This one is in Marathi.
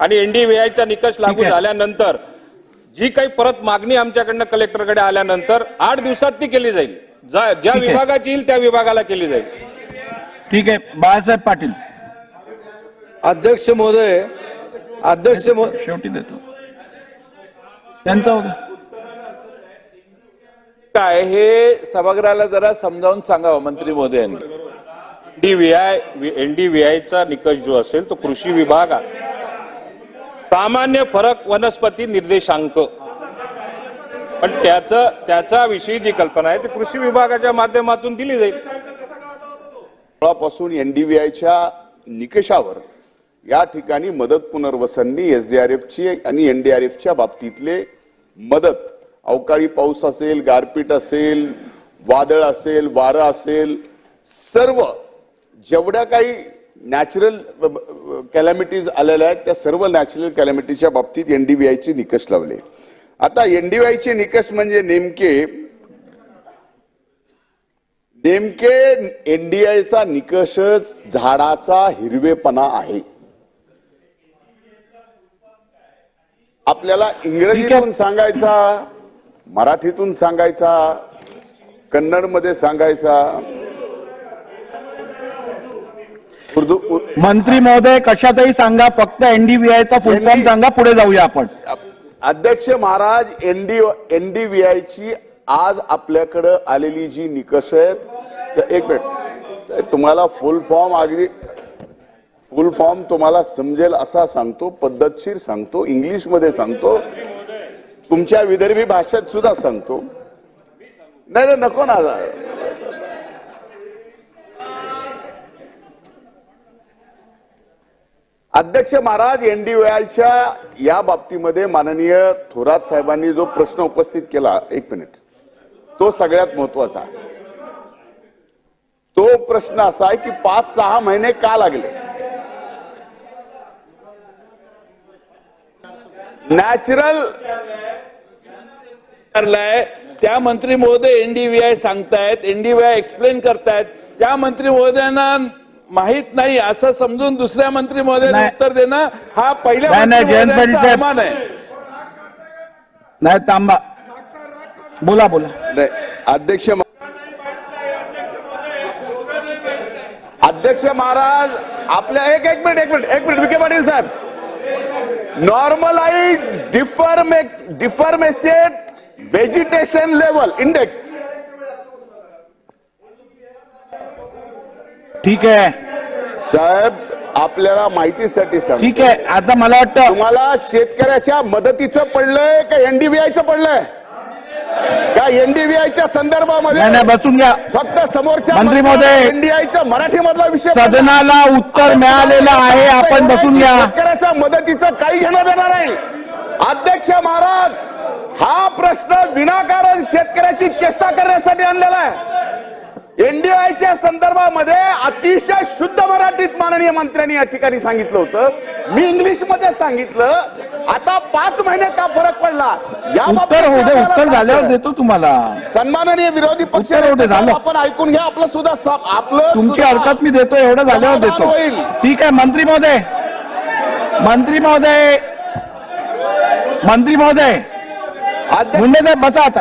आणि एनडीव्हीआयचा निकष लागू. झाल्यानंतर जी काही परत मागणी आमच्याकडनं कलेक्टरकडे आल्यानंतर आठ दिवसात ती केली जाईल. जा- ज्या. विभागाची येईल त्या विभागाला केली जाईल. ठीक आहे. बाळासाहेब पाटील. अध्यक्ष महोदय अध्यक्ष शेवटी देतो. त्यांचा होता. काय हे सभागृहाला जरा समजावून सांगावं मंत्री महोदयांनी डीव्हीआय एनडीव्हीआयचा निकष जो असेल तो कृषी विभाग सामान्य फरक वनस्पती निर्देशांक. पण त्याचं त्याच्याविषयी जी कल्पना आहे ती कृषी विभागाच्या माध्यमातून दिली जाईल. मुळापासून एनडीबीआयच्या निकषावर या ठिकाणी मदत पुनर्वसननी एसडीआरएफची आणि एनडीआरएफच्या बाबतीतले मदत अवकाळी पाऊस असेल गारपीट असेल वादळ असेल वारं असेल सर्व जेवढ्या काही नॅचरल कॅलॅमिटीज आलेल्या आहेत त्या सर्व नॅचरल कॅलॅमिटीच्या बाबतीत एनडीव्हीआयचे निकष लावले. आता एनडीव्हीआयचे निकष म्हणजे नेमके नेमके एनडीआयचा निकषच झाडाचा हिरवेपणा आहे. आपल्याला इंग्रजीतून सांगायचा मराठीतून सांगायचा कन्नडमध्ये सांगायचा मंत्री महोदय कशातही सांगा फक्त एनडीव्हीआय चा फुल फॉर्म सांगा पुढे जाऊया आपण. अध्यक्ष महाराज एनडी एनडीव्हीआयची आज आपल्याकडं आलेली जी निकष आहेत एक मिनिट. तुम्हाला फुल फॉर्म अगदी फुल फॉर्म तुम्हाला समजेल असा सांगतो पद्धतशीर सांगतो इंग्लिशमध्ये सांगतो. तुमच्या विदर्भी भाषेत सुद्धा सांगतो. नाही नाही, नको ना अध्यक्ष महाराज एनडीओआयच्या या बाबतीमध्ये माननीय थोरात साहेबांनी जो प्रश्न उपस्थित केला एक मिनिट. तो सगळ्यात महत्त्वाचा आहे तो प्रश्न असा आहे की पाच सहा महिने का लागले? नॅचरल विचारलाय त्या मंत्री महोदय एनडीव्हीआय सांगतायत एनडीव्हीआय एक्सप्लेन करतायत. त्या मंत्री महोदयांना माहीत नाही असं समजून दुसऱ्या मंत्री महोदयांना नाही. उत्तर देणं हा पहिल्या नाही, आहे. तांबा बोला बोला. नाही, अध्यक्ष अध्यक्ष महाराज आपल्या एक एक मिनिट एक मिनिट एक मिनिट विखे पाटील साहेब. नॉर्मलाइज डिफर्मे डिफर्मेसेट व्हेजिटेशन लेवल इंडेक्स ठीक आहे. साहेब आपल्याला माहितीसाठी सांग ठीक आहे. आता मला वाटतं तुम्हाला शेतकऱ्याच्या मदतीचं पडलंय का एनडीव्हीआयचं पडलंय? का एनडीव्हीआयच्या संदर्भामध्ये बसून घ्या. फक्त समोरच्या मंत्री महोदय, एनडीआयचा मराठी मधला विषय सदनाला उत्तर मिळालेलं आहे. आपण बसून घ्या. शेतकऱ्याच्या मदतीचं काही घेणं देणार नाही. अध्यक्ष महाराज हा प्रश्न विनाकारण शेतकऱ्याची चेष्टा करण्यासाठी आणलेला आहे. एनडीआयच्या संदर्भामध्ये अतिशय शुद्ध मराठीत माननीय मंत्र्यांनी या ठिकाणी सांगितलं होतं. मी इंग्लिशमध्ये सांगितलं. आता पाच महिने का फरक पडला? या उत्तर होऊ दे उत्तर झाल्यावर देतो तुम्हाला. सन्माननीय विरोधी पक्ष उत्तर होऊ दे, झालं. आपण ऐकून घ्या आपलं सुद्धा सा- आपलं तुमची सुद्धा हरकत मी देतो एवढं झाल्यावर समाधान देतो. होईल. ठीक आहे मंत्री महोदय. मंत्री महोदय. मंत्री महोदय. अध्यक्ष मुंडे साहेब बसा आता.